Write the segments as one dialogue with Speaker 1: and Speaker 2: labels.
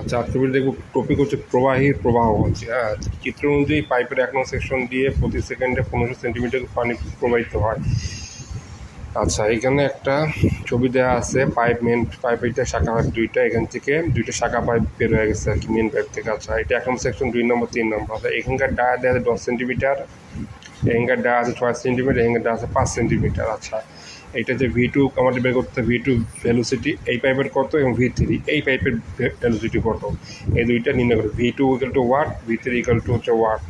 Speaker 1: আচ্ছা আজকে দেখব টপিক হচ্ছে প্রবাহীর প্রবাহ হচ্ছে। হ্যাঁ চিত্র অনুযায়ী পাইপের এক নং সেকশন দিয়ে প্রতি সেকেন্ডে পনেরো সেন্টিমিটার পানি প্রবাহিত হয়। আচ্ছা এখানে একটা ছবি দেওয়া আছে পাইপ মেন পাইপ এটা শাখা দুইটা, এখান থেকে দুইটা শাখা পাইপ বের হয়ে গেছে আর কি মেন পাইপ থেকে। আচ্ছা এটা এক নম্বর সেকশন দুই নম্বর, তিন নম্বর। আচ্ছা এখানকার ডায়া দেওয়া দশ সেন্টিমিটার ডায়া আছে ছয় সেন্টিমিটার ডায়া আছে পাঁচ সেন্টিমিটার আচ্ছা। এটা যে ভি টু আমাদের বের করতে ভি টু ভ্যালুসিটি এই পাইপের কত এবং ভি থ্রি এই পাইপের ভ্যালুসিটি কত? এই দুইটা নির্ণয় করে। V two equal to what V three equal to হচ্ছে ওয়াট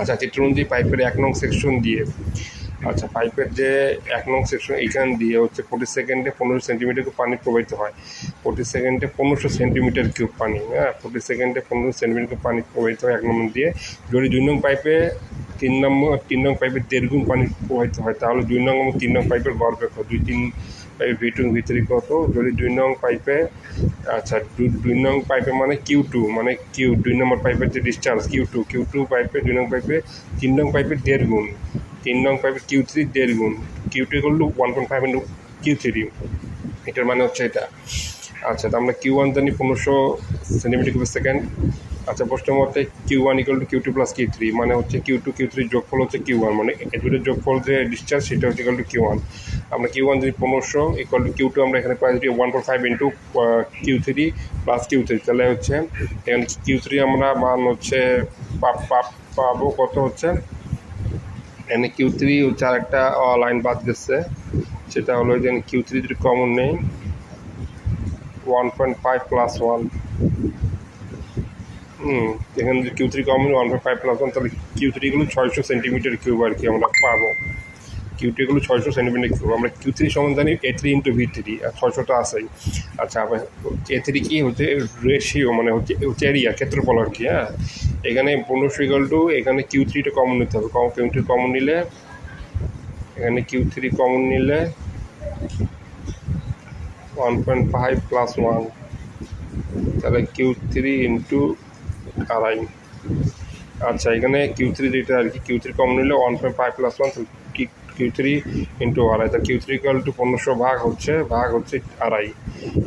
Speaker 1: আচ্ছা চিত্র পাইপের এক নং সেকশন দিয়ে আচ্ছা পাইপের যে এক নং সেকশন এইখান দিয়ে হচ্ছে প্রতি সেকেন্ডে পনেরো সেন্টিমিটার কিউব পানি প্রবাহিত হয়। প্রতি সেকেন্ডে পনেরোশো সেন্টিমিটার কিউব পানি হ্যাঁ? প্রতি সেকেন্ডে পনেরো সেন্টিমিটার কিউব পানি প্রবাহিত হয় এক নম্বর দিয়ে। যদি দুই নং পাইপে তিন নম্বর তিন নং পাইপের দেড় গুণ পানি প্রবাহিত হয় তাহলে দুই নং এবং তিন নং পাইপের করো। দুই তিন পাইপের ভি টু ভি থ্রি কত যদি দুই নং পাইপে আচ্ছা দুই নং পাইপে মানে কিউ টু মানে কিউ দুই নম্বর পাইপের যে discharge Q two Q two পাইপে দুই নং পাইপে তিন নং পাইপে দেড় গুণ তিন নং পাইপে কিউ থ্রি দেড় গুণ কিউ টু করল one point five into Q three এটার মানে হচ্ছে এটা আচ্ছা তো আমরা কিউ ওয়ান জানি পনেরোশো সেন্টিমিটার কিউব সেকেন্ড আচ্ছা প্রশ্ন মতে Q one equal to Q two plus Q three মানে হচ্ছে কিউ টু কিউ থ্রি যোগফল হচ্ছে কিউ ওয়ান মানে এই দুটোর যোগফল যে ডিসচার্জ সেটা হচ্ছে ইকুয়াল টু কিউ ওয়ান আমরা কিউ ওয়ান যদি পনেরোশো ইকুয়াল টু কিউ টু আমরা এখানে পাই one point five into Q three plus Q three তাহলে হচ্ছে এখানে কিউ থ্রি আমরা মান হচ্ছে পাবো কত হচ্ছে? এখানে কিউ থ্রি হচ্ছে আর একটা লাইন বাদ গেছে। সেটা হলো যে কিউ থ্রি যদি কমন নেই one point five plus one hmm এখানে Q three common one point five plus one তাহলে কিউ থ্রিগুলো ছয়শো সেন্টিমিটার কিউব আর কি আমরা পাবো। কিউ থ্রিগুলো ছয়শো সেন্টিমিটার কিউব আমরা কিউ থ্রি সমান জানি A three into V three আর ছয়শো তো আসেই আচ্ছা এ থ্রি কি হচ্ছে? রেশিও মানে হচ্ছে হচ্ছে এরিয়া ক্ষেত্রফল আর কি হ্যাঁ? এখানে পনেরোশো ইকাল টু এখানে কিউ থ্রিটা কমন নিতে হবে। কম কিউ থ্রি কমন নিলে, এখানে কিউ থ্রি কমন নিলে one point five plus one তাহলে কিউ থ্রি ইন্টু আড়াই। আচ্ছা এখানে কিউ থ্রি যেটা আর কি কিউ থ্রি কমন নিলে one point five plus one কি কিউ থ্রি ইন্টু আড়াই তা কিউ থ্রি ইকুয়াল টু পনেরোশো ভাগ হচ্ছে ভাগ হচ্ছে আড়াই।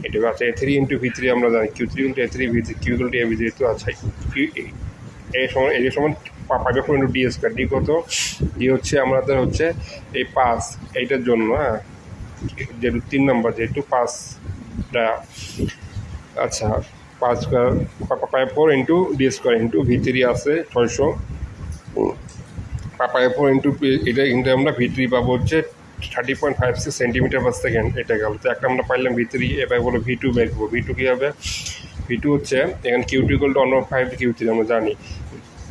Speaker 1: এটা আচ্ছা A three into V three আমরা জানি Q three into A three V three Q equal to A V three তো আচ্ছা এই সময় এই সময় পাইবে four into D square D কত? ডি হচ্ছে আমাদের হচ্ছে এই পাঁচ, এইটার জন্য হ্যাঁ যেহেতু তিন নম্বর যেহেতু পাঁচটা। আচ্ছা পাঁচ পাপায় four into D square into V three আছে, ছয়শো। পাপায় ফোর ইন্টু এটা কিন্তু আমরা ভি থ্রি পাবো হচ্ছে thirty point five six centimetre per second এটা গেল। তো একটা আমরা পাইলাম ভি থ্রি এবার বলো ভি টু বের করব। ভি টু কী হবে? ভি টু হচ্ছে, এখানে কিউ টু ইকুয়াল টু অন্য ফাইভ কিউ থ্রি আমরা জানি।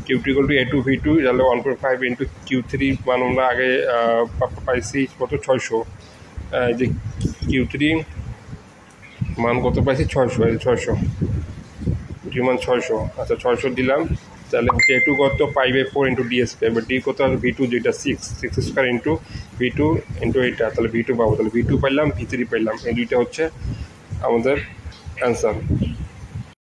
Speaker 1: Q two equal to A two V two তাহলে one point five into Q three মান আমরা আগে পাইছি কত? ছয়শো। যে কিউ থ্রি মান কত পাইছি? ছয়শো, এই ছয়শো। ডি মান ছয়শো। আচ্ছা ছয়শো দিলাম। তাহলে কে টু কত? Pi by four into D square এবার ডি কত? ভি টু যেটা six six square into V two into এইটা। তাহলে ভি টু পাবো। তাহলে ভি টু পাইলাম ভি থ্রি পাইলাম। এই দুইটা হচ্ছে আমাদের অ্যান্সার